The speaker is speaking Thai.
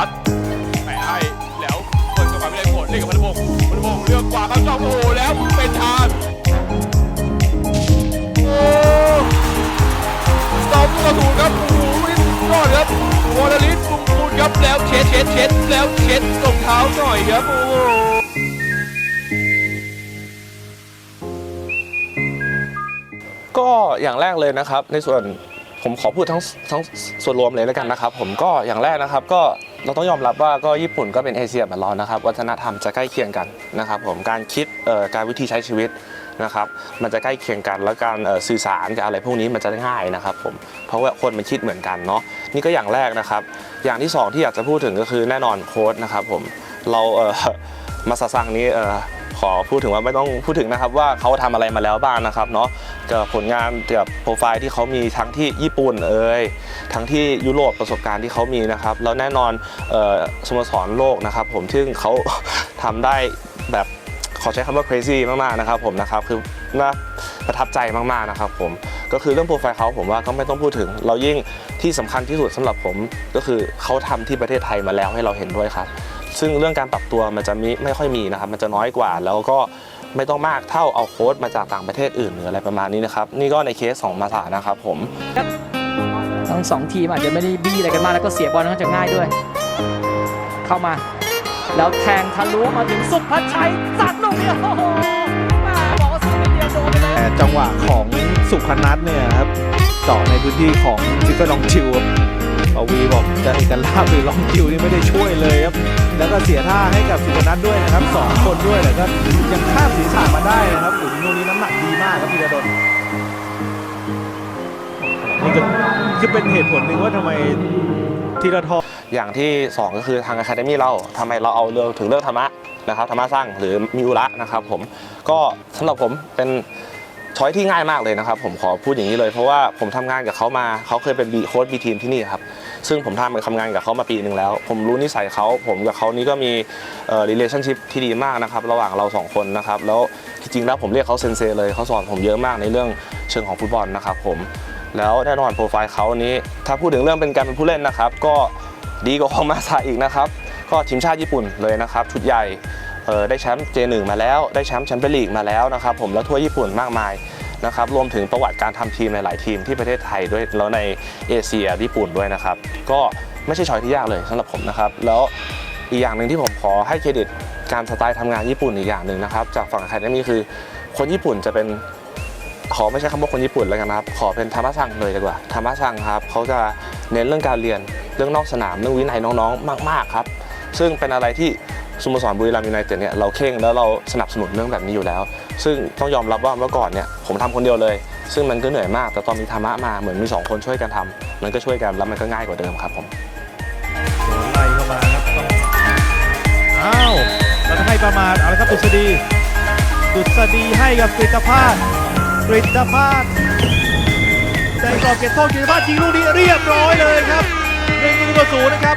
พัดแปะให้แล้วคนสมัยไม่ได้โผล่เล่นกับพันธพงศ์พันธพงศ์เลือกกว่าครับจ้องโอ้โหแล้วเป็นทานโอ้สองประตูครับโอ้โหยอดครับวอลลิสปุ่มปูนครับแล้วเช็ดเช็ดเช็ดแล้วเช็ดรองเท้าหน่อยครับโอ้ก็อย่างแรกเลยนะครับในส่วนผมขอพูดทั้งทั้งส่วนรวมเลยแล้วกันนะครับ ผมก็อย่างแรกนะครับก็ เราต้องยอมรับว่าก็ญี่ปุ่นก็เป็นเอเชียเหมือนเรานะครับ วัฒนธรรมจะใกล้เคียงกันนะครับผมการคิดการวิธีใช้ชีวิตนะครับมันจะใกล้เคียงกันแล้วการสื่อสารกับอะไรพวกนี้มันจะง่ายนะครับผมเพราะว่าคนมันคิดเหมือนกันเนาะนี่ก็อย่างแรกนะครับ อย่างที่สองที่อยากจะพูดถึงก็คือแน่นอนโค้ดนะครับผมเราเอ่อมาซาซังนี้เอ่อ ขอพูดถึงว่าไม่ต้องพูดถึงนะครับว่าเขาทำอะไรมาแล้วบ้างนะครับเนาะกับผลงานกับโปรไฟล์ที่เขามีทั้งที่ญี่ปุ่นเอ่ยทั้งที่ยุโรปประสบการณ์ที่เขามีนะครับแล้วแน่นอนออสโมสรโลกนะครับ ผมซึ่งเขาทำได้แบบขอใช้คำว่า crazy มากๆนะครับผมนะครับคือน่าประทับใจมากๆนะครับผมก็คือเรื่องโปรไฟล์เขาผมว่าก็ไม่ต้องพูดถึง เรายิ่งที่สำคัญที่สุดสำหรับผม ก็คือเขาทำที่ประเทศไทยมาแล้วให้เราเห็นด้วยครับ ซึ่งเรื่องการปรับตัวมันจะมีไม่ค่อยมีนะครับ มันจะน้อยกว่า แล้วก็ไม่ต้องมากเท่าเอาโค้ดมาจากต่างประเทศอื่นหรืออะไรประมาณนี้นะครับ นี่ก็ในเคสของมาสานะครับผม ทั้งสองทีมอาจจะไม่ได้บี้อะไรกันมากแล้วก็เสียบอลค่อนข้างจะง่ายด้วย เข้ามา แล้วแทงทะลุมาถึงสุภชัยสัดลูกเดียวโอ้โหแม่บอกว่าสุดเดียวโดนไปเลยแต่จังหวะของสุพนัทเนี่ยครับเจาะในพื้นที่ของจิกเกอร์ลองจิวครับปวีบอกจะเอกลาบหรือลองจิวนี่ไม่ได้ช่วยเลยครับ แล้วก็เสียท่าให้กับสุพนัทด้วยนะครับสองคนด้วยแต่ก็ยังข้ามศีรษะมาได้นะครับอุ๋มลูกนี้น้ำหนักดีมากครับพีระดลนี่ก็คือเป็นเหตุผลหนึ่งว่าทำไมธีรทรอย่างที่ 2 ก็คือทาง Academy เราทำไมเราเอาเรื่องถึงเรื่องธรรมะนะครับธรรมะสร้างหรือมิอุระนะครับผมก็สำหรับผมเป็นช้ อยที่ง่ายมากเลยนะครับ ผมขอพูดอย่างนี้เลยเพราะว่าผมทำงานกับเขามาเขาเคยเป็นบีโค้ดบีทีมที่นี่ครับซึ่งผมทำทำงานกับเขามาปีหนึ่งแล้ว ผมรู้นิสัยเขาผมกับเขานี่ก็มีเอ่อ relationship ที่ดีมากนะครับระหว่างเราสองคนนะครับแล้วจริงๆแล้วผมเรียกเขาเซนเซเลยเขาสอนผมเยอะมากในเรื่องเชิงของฟุตบอลนะครับผมแล้วแน่นอนโปรไฟล์เขานี้ ถ้าพูดถึงเรื่องเป็นการเป็นผู้เล่นนะครับ ก็ดีกว่าของมาซาอีกนะครับ ก็ทีมชาติญี่ปุ่นเลยนะครับ ชุดใหญ่ ได้แชมป์ J1 มาแล้ว ได้แชมป์แชมเปี้ยนลีกมาแล้วนะครับผมแล้วทั่วญี่ปุ่นมากมายนะครับรวมถึงประวัติการทำทีมในหลายทีมที่ประเทศไทยด้วยแล้วในเอเชียญี่ปุ่นด้วยนะครับ ก็ไม่ใช่ชอยที่ยากเลยสำหรับผมนะครับ แล้วอีกอย่างหนึ่งที่ผมขอให้เครดิตการสไตล์ทำงานญี่ปุ่นอีกอย่างหนึ่งนะครับ จากฝั่งไทยนี่คือ คนญี่ปุ่นจะเป็นขอไม่ใช่คำว่าคนญี่ปุ่นแล้วกันนะครับ ขอเป็นธรรมะซังเลยดีกว่าธรรมะซังครับเขาจะเน้นเรื่องการเรียนเรื่องนอกสนามเรื่องวินัยน้อง ๆ มาก ๆ ครับ ซึ่งเป็นอะไรที่ สโมสรบุรีรัมย์ยูไนเต็ดเนี่ยเราเข่งแล้วเราสนับสนุนเรื่องแบบนี้อยู่แล้ว ซึ่งต้องยอมรับว่าเมื่อก่อนเนี่ยผมทำคนเดียวเลย ซึ่งมันก็เหนื่อยมาก แต่ตอนมีธรรมะมาเหมือนมีสองคนช่วยกันทำมันก็ช่วยกันแล้วมันก็ง่ายกว่าเดิมครับผมไล่เข้ามาครับอ้าวแล้วก็ให้ประมาทเอาละครับดุษฎีดุษฎีให้กับกฤตภาสกฤตภาสใจกรอบเก็บโทษกฤตภาสยิงลูกนี้เรียบร้อยเลยครับหนึ่งประตูต่อศูนย์นะครับ